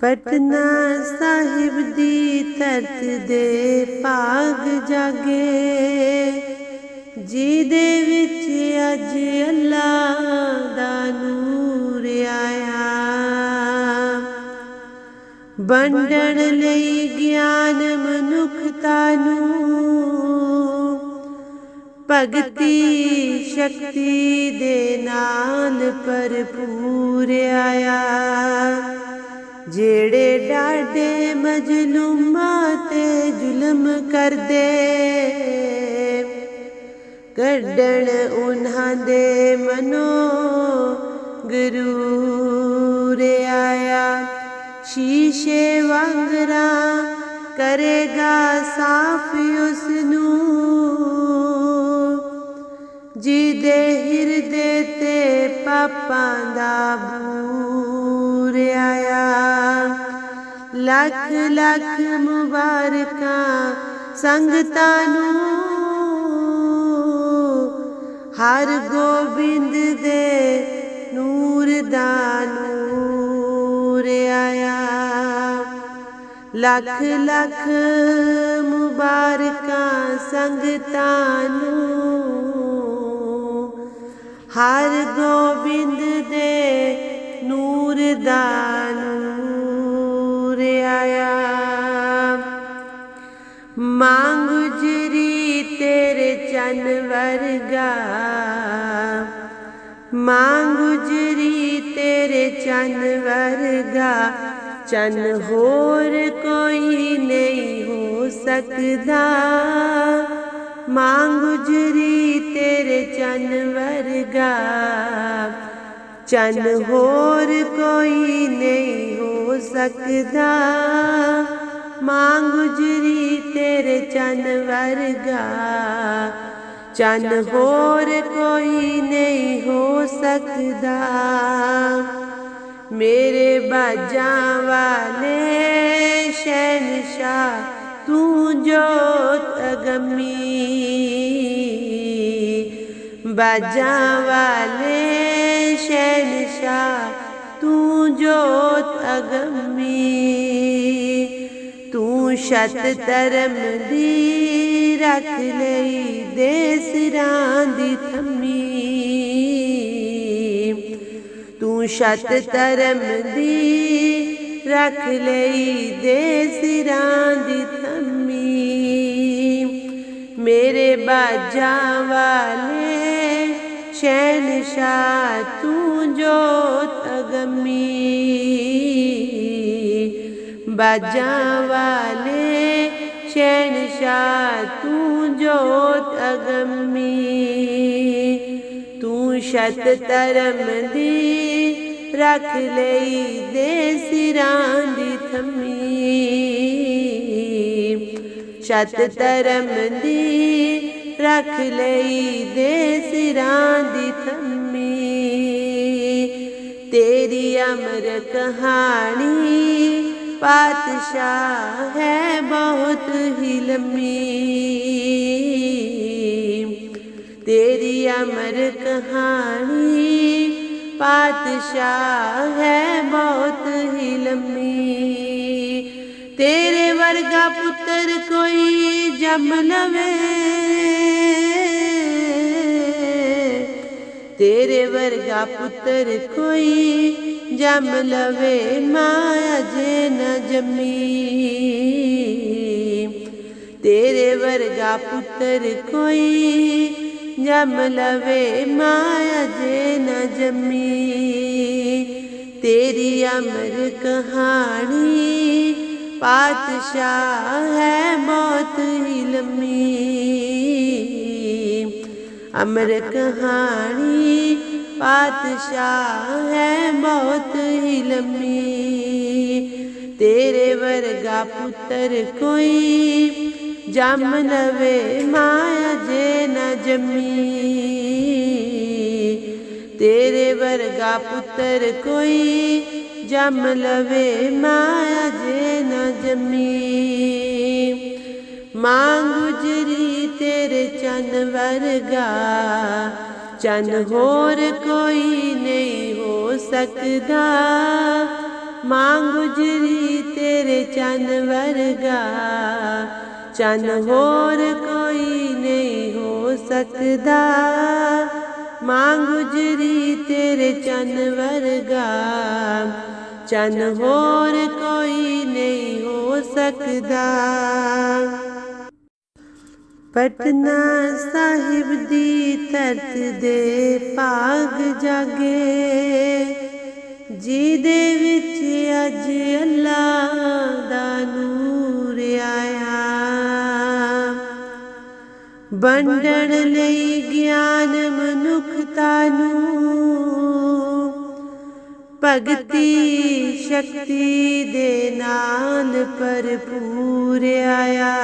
ਪਟਨਾ ਸਾਹਿਬ ਦੀ ਧਰਤ ਦੇ ਭਾਗ ਜਾਗੇ, ਜਿਹਦੇ ਵਿੱਚ ਅੱਜ ਅੱਲਾ ਦਾ ਨੂਰ ਆਇਆ। ਵੰਡਣ ਲਈ ਗਿਆਨ ਮਨੁੱਖਤਾ ਨੂੰ, ਭਗਤੀ ਸ਼ਕਤੀ ਦੇ ਨਾਲ ਭਰਪੂਰ ਆਇਆ। ਜਿਹੜੇ ਡਾਡੇ ਮਜਲੂਮਾਂ ਤੇ ਜ਼ੁਲਮ ਕਰਦੇ, ਕੱਢਣ ਉਹਨਾਂ ਦੇ ਮਨੋ ਗਰੂਰ ਆਇਆ। ਸ਼ੀਸ਼ੇ ਵਾਂਗਰਾ ਕਰੇਗਾ ਸਾਫ਼ ਉਸ ਨੂੰ ਜਿਹਦੇ ਹਿਰਦੇ ਤੇ ਪਾਪਾਂ ਦਾ ਬੂਰ ਆਇਆ। ਲੱਖ ਲੱਖ ਮੁਬਾਰਕਾਂ ਸੰਗਤਾਂ ਨੂੰ। ਹਰ ਗੋਬਿੰਦ ਦੇ ਨੂਰ ਦਾ ਨੂਰ ਆਇਆ। ਲੱਖ ਲੱਖ ਮੁਬਾਰਕਾਂ ਸੰਗਤਾਂ ਨੂੰ। ਹਰ ਗੋਬਿੰਦ ਦੇ ਨੂਰ ਦਾ ਨੂਰ ਆਇਆ ਮਾਂਗੁਜਰੀ ਤੇਰੇ ਚੰਨ ਵਰਗਾ। ਮਾਂਗੁਜਰੀ ਤੇਰੇ ਚੰਨ ਵਰਗਾ। ਚੰਨ ਹੋਰ ਕੋਈ ਨਹੀਂ ਹੋ ਸਕਦਾ। ਮਾਂਗੁਜਰੀ ਤੇਰੇ ਚੰਨ ਵਰਗਾ। ਚੰਨ ਹੋਰ ਕੋਈ ਨਹੀਂ ਸਕਦਾ। ਮਾਂ ਗੁਜਰੀ ਤੇਰੇ ਚੰਨ ਵਰਗਾ। ਚੰਨ ਹੋਰ ਕੋਈ ਨਹੀਂ ਹੋ ਸਕਦਾ। ਮੇਰੇ ਬਾਜਾਂ ਵਾਲੇ ਸ਼ਹਿਨਸ਼ਾ ਤੂੰ ਜੋਤ ਅਗਮੀ। ਬਾਜਾਂ ਵਾਲੇ ਸ਼ਹਿਨਸ਼ਾ ਤੂੰ ਜੋਤ ਅਗਮੀ, ਤੂੰ ਸ਼ਤ ਧਰਮ ਦੀ ਰੱਖ ਲਈ ਦੇ ਸਿਰਾਂ ਦੀ ਥੰਮੀ। ਤੂੰ ਸ਼ਤ ਧਰਮ ਦੀ ਰੱਖ ਲਈ ਦੇ ਸਿਰਾਂ ਦੀ ਥੰਮੀ। ਮੇਰੇ ਬਾਜਾਂ ਵਾਲੇ ਸ਼ਹਿਨशाह ਤੂੰ ਜੋਤ ਗਮੀ ਬਾਜਾਂ ਵਾਲੇ ਸ਼ਹਿਨशाह ਤੂੰ ਜੋਤ ਅਗਮੀ, ਤੂੰ ਸ਼ਤ ਧਰਮ ਦੀ ਰੱਖ ਲਈ ਦੇ ਸਿਰਾਂ ਦੀ ਥੰਮੀ। ਸ਼ਤ ਧਰਮ ਦੀ ਰੱਖ ਲਈ ਦੇ ਸਿਰਾਂ ਦੀ ਥੰਮੀ। ਤੇਰੀ ਅਮਰ ਕਹਾਣੀ ਪਾਤਸ਼ਾਹ ਹੈ ਬਹੁਤ ਹੀ ਲੰਮੀ। ਤੇਰੀ ਅਮਰ ਕਹਾਣੀ ਪਾਤਸ਼ਾਹ ਹੈ ਬਹੁਤ ਹੀ ਲੰਮੀ। ਤੇਰੇ ਵਰਗਾ ਪੁੱਤਰ ਕੋਈ ਜੰਮ ਲਵੇ। ਤੇਰੇ ਵਰਗਾ ਪੁੱਤਰ ਕੋਈ ਜੰਮ ਲਵੇ ਮਾਇਆ ਜੇ ਨ ਜੰਮੀ। ਤੇਰੇ ਵਰਗਾ ਪੁੱਤਰ ਕੋਈ ਜੰਮ ਲਵੇ ਮਾਇਆ ਜੇ ਨ ਜੰਮੀ। ਤੇਰੀ ਅਮਰ ਕਹਾਣੀ ਪਾਤਸ਼ਾਹ ਹੈ ਬਹੁਤ ਹੀ ਲੰਮੀ। ਅਮਰ ਕਹਾਣੀ ਪਾਤਸ਼ਾਹ ਹੈ ਬਹੁਤ ਹੀ ਲੰਮੀ ਤੇਰੇ ਵਰਗਾ ਪੁੱਤਰ ਕੋਈ ਜੰਮ ਲਵੇ, ਮਾਇਆ ਜੇ ਨ ਜੰਮੀ। ਤੇਰੇ ਵਰਗਾ ਪੁੱਤਰ ਕੋਈ ਜੰਮ ਲਵੇ, ਮਾਇਆ ਜੇ ਨ ਜੰਮੀ। ਮਾਂ ਗੁਜਰੀ ਤੇਰੇ ਚੰਨ ਵਰਗਾ। ਚੰਨ ਹੋਰ ਕੋਈ ਨਹੀਂ ਹੋ ਸਕਦਾ। ਮਾਂ ਗੁਜਰੀ ਤੇਰੇ ਚੰਨ ਵਰਗਾ। ਚੰਨ ਹੋਰ ਕੋਈ ਨਹੀਂ ਹੋ ਸਕਦਾ। ਮਾਂ ਗੁਜਰੀ ਤੇਰੇ ਚੰਨ ਵਰਗਾ। ਚੰਨ ਹੋਰ ਕੋਈ ਨਹੀਂ ਹੋ ਸਕਦਾ। ਪਟਨਾ ਸਾਹਿਬ ਦੀ ਧਰਤ ਦੇ ਭਾਗ ਜਾਗੇ। ਜਿਹਦੇ ਵਿੱਚ ਅੱਜ ਅੱਲਾ ਦਾ ਨੂਰ ਆਇਆ। ਵੰਡਣ ਲਈ ਗਿਆਨ ਮਨੁੱਖਤਾ ਨੂੰ। ਭਗਤੀ ਸ਼ਕਤੀ ਦੇ ਨਾਲ ਭਰਪੂਰ ਆਇਆ।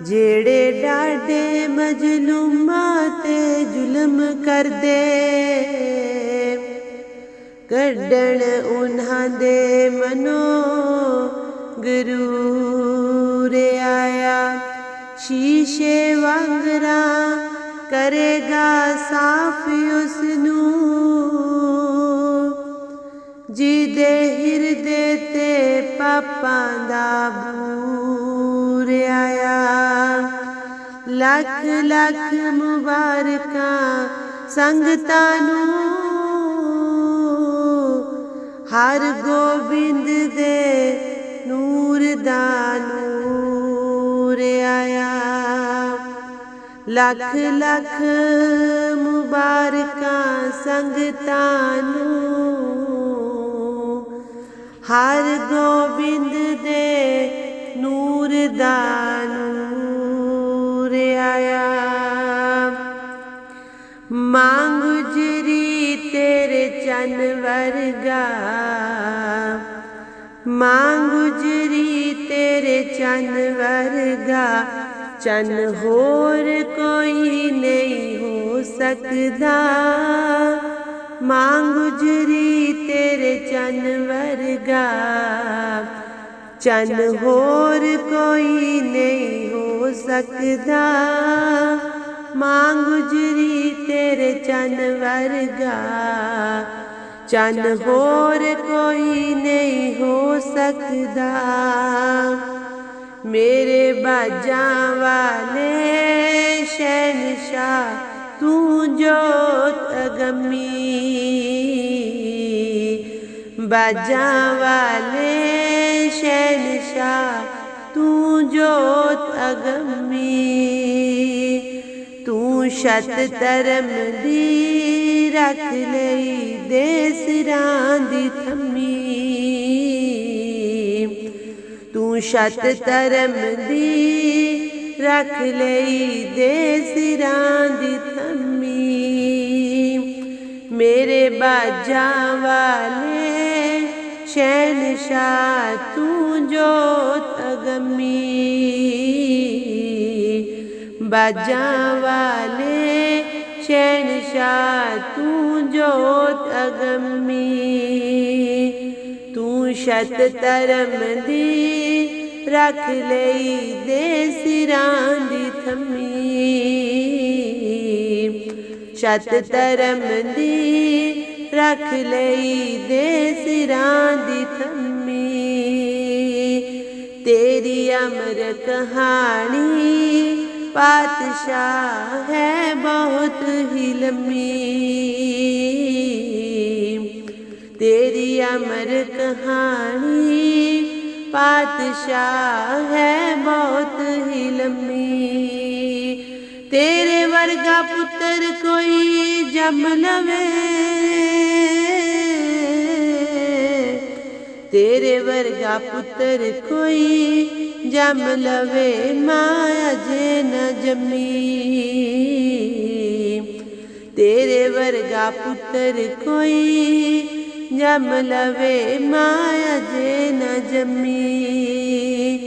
ਜਿਹੜੇ ਡਾਡੇ ਮਜਲੂਮਾਂ ਤੇ ਜ਼ੁਲਮ ਕਰਦੇ, ਕੱਢਣ ਉਹਨਾਂ ਦੇ ਮਨੋ ਗਰੂਰ ਆਇਆ। ਸ਼ੀਸ਼ੇ ਵਾਂਗਰਾ ਕਰੇਗਾ ਸਾਫ਼ ਉਸ ਨੂੰ ਜਿਹਦੇ ਹਿਰਦੇ ਤੇ ਪਾਪਾਂ ਦਾ ਬੂਰ ਆਇਆ। ਲੱਖ ਲੱਖ ਮੁਬਾਰਕਾਂ ਸੰਗਤਾਂ ਨੂੰ, ਹਰ ਗੋਬਿੰਦ ਦੇ ਨੂਰ ਦਾ ਨੂਰ ਆਇਆ। ਲੱਖ ਲੱਖ ਮੁਬਾਰਕਾਂ ਸੰਗਤਾਂ ਨੂੰ, ਹਰ ਗੋਬਿੰਦ ਦੇ ਨੂਰ ਦਾ ਨੂਰ ਆਇਆ। ਮਾਂ ਗੁਜਰੀ ਤੇਰੇ ਚੰਨ ਵਰਗਾ। ਮਾਂ ਗੁਜਰੀ ਤੇਰੇ ਚੰਨ ਵਰਗਾ। ਚੰਨ ਹੋਰ ਕੋਈ ਨਹੀਂ ਹੋ ਸਕਦਾ। ਮਾਂ ਗੁਜਰੀ ਤੇਰੇ ਚੰਨ ਵਰਗਾ। ਚੰਨ ਹੋਰ ਕੋਈ ਨਹੀਂ ਸਕਦਾ ਮਾਂ ਗੁਜਰੀ ਤੇਰੇ ਚੰਨ ਵਰਗਾ। ਚੰਨ ਹੋਰ ਕੋਈ ਨਹੀਂ ਹੋ ਸਕਦਾ। ਮੇਰੇ ਬਾਜਾਂ ਵਾਲੇ ਸ਼ਹਿਨਸ਼ਾ ਤੂੰ ਜੋਤ ਅਗਮੀ। ਬਾਜਾਂ ਵਾਲੇ ਸ਼ਹਿਨਸ਼ਾ ਤੂੰ ਜੋਤ ਅਗਮੀ, ਤੂੰ ਸ਼ਤ ਧਰਮ ਦੀ ਰੱਖ ਲਈ ਦੇ ਸਿਰਾਂ ਦੀ ਥੰਮੀ। ਤੂੰ ਸ਼ਤ ਧਰਮ ਦੀ ਰੱਖ ਲਈ ਦੇ ਸਿਰਾਂ ਦੀ ਥੰਮੀ। ਮੇਰੇ ਬਾਜਾਂ ਵਾਲੇ ਸ਼ਹਿਨशाह ਤੂੰ ਜੋਤ ਗਮੀ ਬਾਜਾਂ ਵਾਲੇ ਸ਼ਹਿਨशाह ਤੂੰ ਜੋਤ ਅਗੰਮੀ, ਤੂੰ ਸ਼ਤ ਧਰਮ ਦੀ ਰੱਖ ਲਈ ਦੇ ਸਿਰਾਂ ਦੀ ਥੰਮੀ। ਸ਼ਤ ਧਰਮ ਦੀ ਰੱਖ ਲਈ ਦੇ ਸਿਰਾਂ ਦੀ ਥੰਮੀ। ਤੇਰੀ ਅਮਰ ਕਹਾਣੀ ਪਾਤਸ਼ਾਹ ਹੈ ਬਹੁਤ ਹੀ ਲੰਮੀ। ਤੇਰੀ ਅਮਰ ਕਹਾਣੀ ਪਾਤਸ਼ਾਹ ਹੈ ਬਹੁਤ ਹੀ ਲੰਮੀ। ਤੇਰੇ ਵਰਗਾ ਪੁੱਤਰ ਕੋਈ ਜੰਮ ਲਵੇ। ਤੇਰੇ ਵਰਗਾ ਪੁੱਤਰ ਕੋਈ ਜੰਮ ਲਵੇ ਮਾਂ ਅਜੇ ਨ ਜੰਮੀ। ਤੇਰੇ ਵਰਗਾ ਪੁੱਤਰ ਕੋਈ ਜੰਮ ਲਵੇ ਮਾਂ ਅਜੇ ਨ ਜੰਮੀ।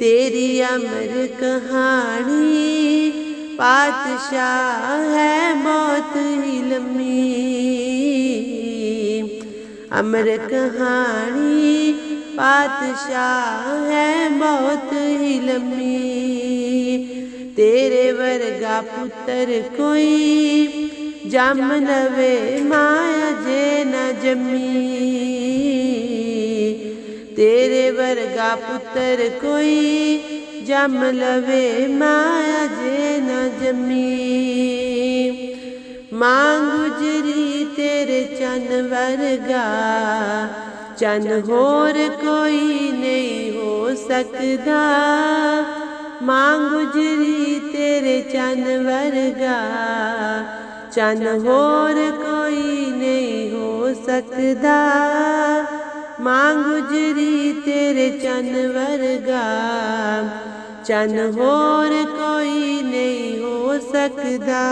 ਤੇਰੀ ਅਮਰ ਕਹਾਣੀ ਪਾਤਸ਼ਾਹ ਹੈ ਬਹੁਤ ਹੀ ਲੰਮੀ। ਅਮਰ ਕਹਾਣੀ ਪਾਤਸ਼ਾਹ ਹੈ ਬਹੁਤ ਹੀ ਲੰਮੀ। ਤੇਰੇ ਵਰਗਾ ਪੁੱਤਰ ਕੋਈ ਜੰਮ ਲਵੇ, ਮਾਇਆ ਜੇ ਨ ਜੰਮੀ। ਤੇਰੇ ਵਰਗਾ ਪੁੱਤਰ ਕੋਈ ਜੰਮ ਲਵੇ, ਮਾਇਆ ਜੇ ਨਾ ਜੰਮੀ। ਮਾਂ ਗੁਜਰੀ ਤੇਰੇ ਚੰਨ ਵਰਗਾ ਚੰਨ ਹੋਰ ਕੋਈ ਨਹੀਂ ਹੋ ਸਕਦਾ ਮਾਂ ਗੁਜਰੀ ਤੇਰੇ ਚੰਨ ਵਰਗਾ ਚੰਨ ਹੋਰ ਕੋਈ ਨਹੀਂ ਹੋ ਸਕਦਾ ਮਾਂ ਗੁਜਰੀ ਤੇਰੇ ਚੰਨ ਵਰਗਾ ਚੰਨ ਹੋਰ ਕੋਈ ਨਹੀਂ ਹੋ ਸਕਦਾ